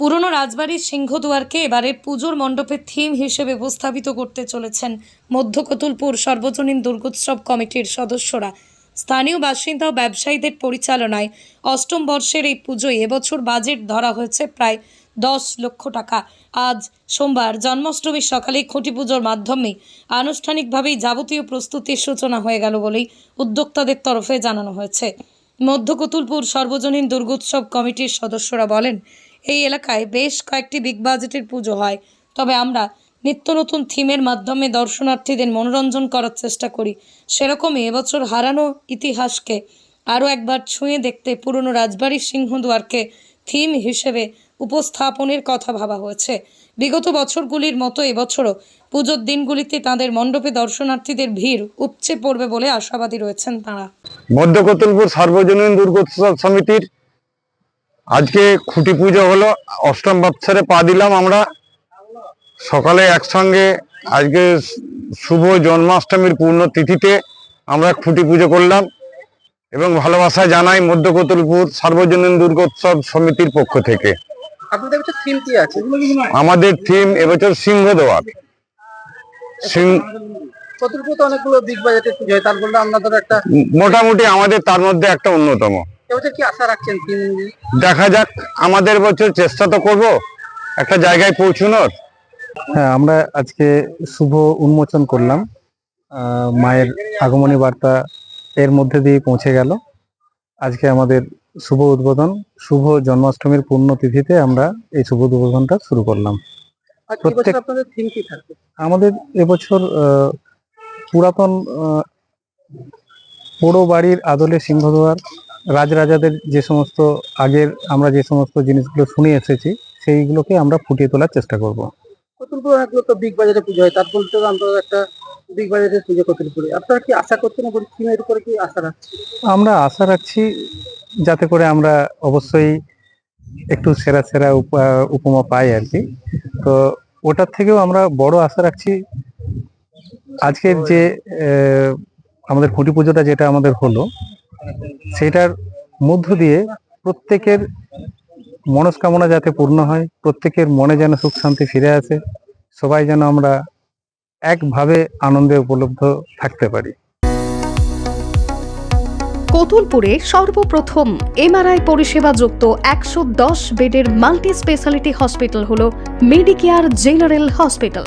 পুরনো রাজবাড়ির সিংহদুয়ারকে এবারে পুজোর মণ্ডপের থিম হিসেবে উপস্থাপিত করতে চলেছেন মধ্য কতুলপুর সর্বজনীন দুর্গোৎসব কমিটির সদস্যরা। স্থানীয় বাসিন্দা ও ব্যবসায়ীদের পরিচালনায় অষ্টম বর্ষের এই পুজোয় এবছর বাজেট ধরা হয়েছে প্রায় দশ লক্ষ টাকা। আজ সোমবার জন্মাষ্টমীর সকালে খুঁটি পুজোর মাধ্যমে আনুষ্ঠানিকভাবেই যাবতীয় প্রস্তুতির সূচনা হয়ে গেল বলেই উদ্যোক্তাদের তরফে জানানো হয়েছে। মধ্য কতুলপুর সর্বজনীন দুর্গোৎসব কমিটির সদস্যরা বলেন এই এলাকায় বেশ কয়েকটি বিগ বাজেটের পুজো হয়। তবে আমরা নিত্য নতুন থিমের মাধ্যমে দর্শনার্থীদের মনোরঞ্জন করার চেষ্টা করি। সেরকমই এবছর হারানো ইতিহাসকে আরও একবার ছুঁয়ে দেখতে পুরনো রাজবাড়ির সিংহদুয়ারকে থিম হিসেবে উপস্থাপনের কথা ভাবা হয়েছে। বিগত বছরগুলির মতো এবছরও পুজোর দিনগুলিতে তাদের মণ্ডপে দর্শনার্থীদের ভিড় উপচে পড়বে বলে আশাবাদী রয়েছেন তাঁরা। মধ্য সার্বজনীন দুর্গোৎসব সমিতির আজকে খুঁটি পুজো হলো অষ্টম বৎসরে পা দিলাম আমরা। সকালে একসঙ্গে আজকে শুভ জন্মাষ্টমীর পূর্ণ তিথিতে আমরা খুঁটি পুজো করলাম এবং ভালোবাসা জানাই মধ্য কতুলপুর সার্বজনীন দুর্গোৎসব সমিতির পক্ষ থেকে। আমাদের থিম এবছর সিংহদোয়ার সিং চতুর্ভুজ অনেকগুলো বিগ বাজেটের পুজো তার বললে আপনাদের একটা মোটামুটি আমাদের তার মধ্যে একটা অন্যতম। কি আশা রাখছেন দেখা যাক আমাদের বছর চেষ্টা তো করব একটা জায়গায় পৌঁছানোর। হ্যাঁ আমরা আজকে শুভ উন্মোচন করলাম। আহ, মায়ের আগমনী বার্তা এর মধ্যে দিয়ে পৌঁছে গেল। আজকে আমাদের শুভ উদ্বোধন শুভ জন্মাষ্টমীর পূর্ণ তিথিতে আমরা এই শুভ উদ্বোধনটা শুরু করলাম। প্রত্যেক- আমাদের এবছর আহ, পুরাতন আহ, পোড়ো বাড়ির আদলে সিংহদুয়ার রাজরাজাদের যে সমস্ত আগের আমরা যে সমস্ত জিনিসগুলো শুনে এসেছি সেইগুলোকে আমরা ফুটিয়ে তোলার চেষ্টা করব। চতুর্ভুজ অনেকগুলো তো বিগ বাজেটের পুজো হয়? তার বলতে আপনাদের একটা বিগ বাজেটের পুজো চতুর্ভুজে আপনারা কি আশা করছেন এবং থিমের উপরে কি আশা রাখছেন? আমরা আশা রাখছি যাতে করে আমরা অবশ্যই একটু সেরা সেরা উপ- উপমা পাই আর কি। তো ওটার থেকেও আমরা বড় আশা রাখছি। আজকের যে আমাদের খুঁটি পুজোটা যেটা আমাদের হলো সেটার মধ্য দিয়ে প্রত্যেকের মনস্কামনা যাতে পূর্ণ হয়, প্রত্যেকের মনে যেন সুখ শান্তি ফিরে আসে, সবাই যেন আমরা একভাবে আনন্দে উপলব্ধ থাকতে পারি। কতুলপুরে সর্বপ্রথম এমআরআই পরিষেবা যুক্ত একশো দশ বেডের মাল্টি স্পেশালিটি হসপিটাল হল মেডিকেয়ার জেনারেল হসপিটাল।